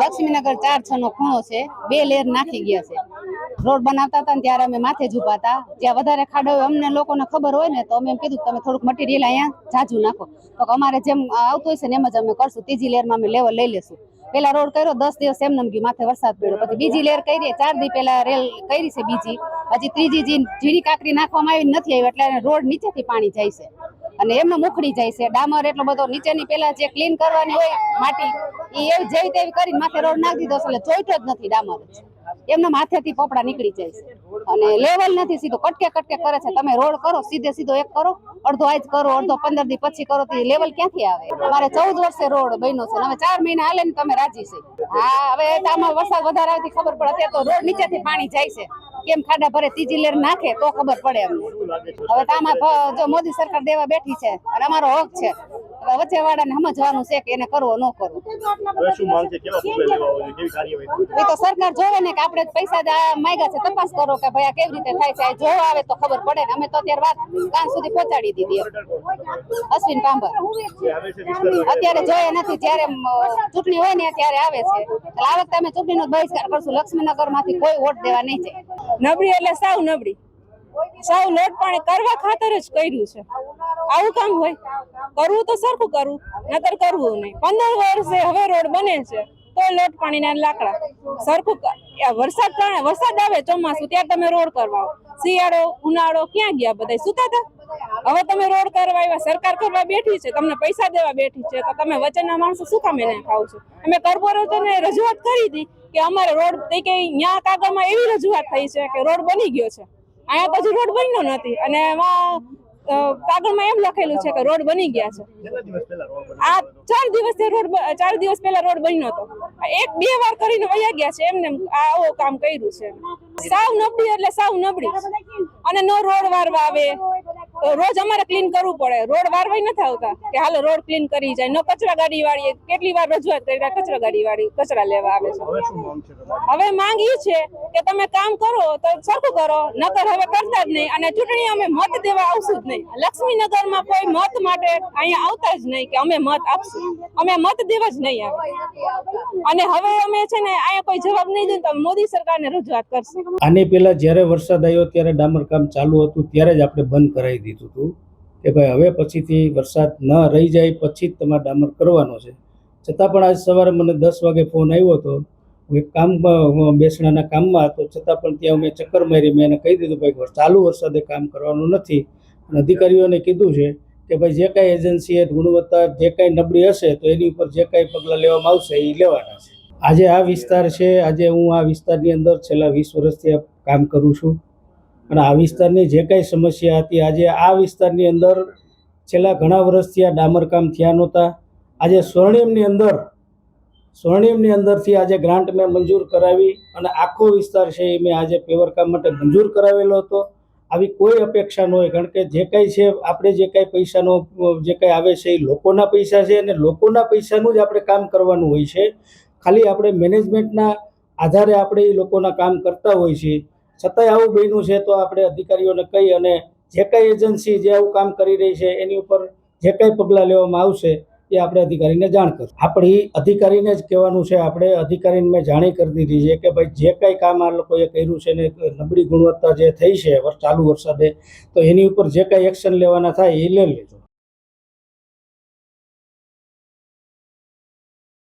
લક્ષ્મીનગર ચાર છ નો ખૂણો છે. બે લેર નાખી ગયા છે. રોડ બનાવતા હતા ત્યારે અમે માથે જ હતા. જ્યાં વધારે ખાડો હોય, અમને લોકોને ખબર હોય ને, તો અમે એમ કીધું તમે થોડુંક મટીરિયલ અહીંયા જાજુ નાખો. તો અમારે જેમ આવતું હોય છે ને, એમ જ અમે કરશું. ત્રીજી લેરમાં અમે લેવલ લઈ લેશું. પેલા રોડ કર્યો, દસ દિવસ એમ નમગી માથે વરસાદ પડ્યો. પછી બીજી લેર કરી, ચાર દી પેલા રેલ કરી છે બીજી. હજી ત્રીજી ઝીણી કાકરી નાખવામાં આવી નથી આવી, એટલે રોડ નીચેથી પાણી જાય છે. અને એમનું મુખડી જાય છે. ડામર એટલો બધો નીચેની પેલા જે ક્લીન કરવાની હોય માટી એ એવી જેવી તેવી કરીને માથે રોડ નાખી દીધો એટલે જોઈતો જ નથી ડામર. એમના માથેથી પોપડા નીકળી જાય છે. અને લેવલ નથી સીધો. કટકે કટકે કરે છે. તમે રોડ કરો, સીધે સીધો એક કરો, અડધો આજ કરો, અડધો પંદર દી પછી કરો, તો લેવલ ક્યાંથી આવે? અમારે ચૌદ વર્ષે રોડ બન્યો છે. હવે ચાર મહિના હાલે ને તમે રાજી છે. હા, હવે આમાં વરસાદ વધારે આવતી ખબર પડે. તો રોડ નીચેથી પાણી જાય છે. કેમ ખાડા ભરે ત્રીજી લેર નાખે તો ખબર પડે અમને હવે તો આમાં જો મોદી સરકાર દેવા બેઠી છે અને અમારો હક છે. હવે વચ્ચે વાળાને સમજવાનું છે કે એને કરવો ન કરવો. એ તો સરકાર જોવે ને કે આપણે પૈસા માંગ્યા છે તપાસ કરો કે ભાઈ આ કેવી રીતે થાય છે? જો આવે તો ખબર પડે ને. અમે તો અત્યારે વાત કાન સુધી પહોંચાડી દીધી અશ્વિન પાંભર અત્યારે જોયે નથી જ્યારે ચૂંટણી હોય ને ત્યારે આવે છે. એટલે આ વખતે અમે ચૂંટણીનો બહિષ્કાર કરશું. લક્ષ્મીનગરમાંથી કોઈ વોટ દેવા નહીં જાય. નબળી એટલે સાવ નબળી. સાવ લોટ પાણી કરવા ખાતર જ કર્યું છે. આવું કામ હોય. કરવું તો સરખું કરવું નતર કરવું નહીં. પંદર વર્ષે હવે રોડ બને છે, તો લોટ પાણીના લાકડા. સરખું વરસાદ વરસાદ આવે ચોમાસું, ત્યારે તમે રોડ કરવા શિયાળો, ઉનાળો, ક્યાં ગયા બધા? સુતા હતા? હવે તમે રોડ કરવા આવ્યા સરકાર કરવા બેઠી છે તમને પૈસા દેવા બેઠી છે તો તમે વચનના માણસો શું કામ એને ખાવ છો? અમે કોર્પોરેટરને રજૂઆત કરી હતી કે અમારે રોડ તે કે ન્યા કાગળમાં એવી રજૂઆત થઈ છે કે રોડ બની ગયો છે. અહીંયા તો હજુ રોડ બન્યો નથી અને એમાં કાગળમાં એમ લખેલું છે કે રોડ બની ગયા છે. આ ચાર દિવસ રોડ ચાર દિવસ પહેલા રોડ બન્યો હતો. એક બે વાર કરીને વયા ગયા છે એમને એમ આ આવું કામ કર્યું છે. સાવ નબળી એટલે સાવ નબળી. અને નો રોડ વારવા આવે. રોજ અમારે ક્લીન કરવું પડે. રોડ વારવાય નથી આવતા કે હાલો રોડ ક્લીન કરી જાય. ન કચરા ગાડી વાળી કેટલી વાર રજૂઆત કરી કચરા ગાડી વાળી કચરા લેવા આવે છે. હવે શું માંગ છે તમારી? હવે માંગ ઈ છે કે તમે કામ કરો તો સરખું કરો. નકર હવે કરતા જ નહીં અને ચૂંટણી અમે મત દેવા આવશું જ નહીં. લક્ષ્મીનગરમાં કોઈ મત માટે અહીંયા આવતા જ નહીં કે અમે મત આપશું. અમે મત દેવા જ નહીં આવે. અને હવે અમે છે ને અહીંયા કોઈ જવાબ નહીં દે તો મોદી સરકારને રજૂઆત કરશું. આની પેલા જ્યારે વરસાદ આવ્યો ત્યારે ડામર કામ ચાલુ હતું ત્યારે જ આપણે બંધ કરાવી દીધું હતું કે ભાઈ હવે પછીથી વરસાદ ન રહી જાય, પછી જ તમારે ડામર કરવાનો છે. છતાં પણ આજ સવારે મને દસ વાગે ફોન આવ્યો હતો હું એક કામમાં બેસણાના કામમાં હતો, છતાં પણ ત્યાં મેં ચક્કર મારી, મેં એને કહી દીધું, ભાઈ, ચાલુ વરસાદે કામ કરવાનું નથી. અને અધિકારીઓને કીધું છે કે ભાઈ, જે કાંઈ એજન્સીએ ગુણવત્તા, જે કાંઈ નબળી હશે, તો એની ઉપર જે કાંઈ પગલાં લેવામાં આવશે એ લેવાના છે. આજે આ વિસ્તાર છે, આજે હું આ વિસ્તારની અંદર છેલ્લા વીસ વર્ષથી કામ કરું છું. અને આ વિસ્તારની જે કાંઈ સમસ્યા હતી, આજે આ વિસ્તારની અંદર છેલ્લા ઘણા વર્ષથી આ ડામરકામ થયા નહોતા. આજે સ્વર્ણિમની અંદર, સ્વર્ણિમની અંદરથી આજે ગ્રાન્ટ મેં મંજૂર કરાવી અને આખો વિસ્તાર છે એ મેં આજે પેવર કામ માટે મંજૂર કરાવેલો હતો. આવી કોઈ અપેક્ષા ન હોય, કારણ કે જે કાંઈ છે, આપણે જે કાંઈ પૈસાનો, જે કાંઈ આવે છે એ લોકોના પૈસા છે અને લોકોના પૈસાનું જ આપણે કામ કરવાનું હોય છે. ખાલી આપણે મેનેજમેન્ટના આધારે આપણે એ લોકોના કામ કરતા હોય છીએ છતાંય આવું બન્યું છે તો આપણે અધિકારીઓને કહી અને જે કાંઈ એજન્સી જે આવું કામ કરી રહી છે એની ઉપર જે કાંઈ પગલાં લેવામાં આવશે એ આપણે અધિકારીને જાણ કરશું આપણે અધિકારીને જ કહેવાનું છે, આપણે અધિકારીને મેં જાણી કરી દીધી છે કે ભાઈ જે કાંઈ કામ આ લોકોએ કર્યું છે ને નબળી ગુણવત્તા જે થઈ છે ચાલુ વરસાદે, તો એની ઉપર જે કાંઈ એક્શન લેવાના થાય એ લઈ લેજો.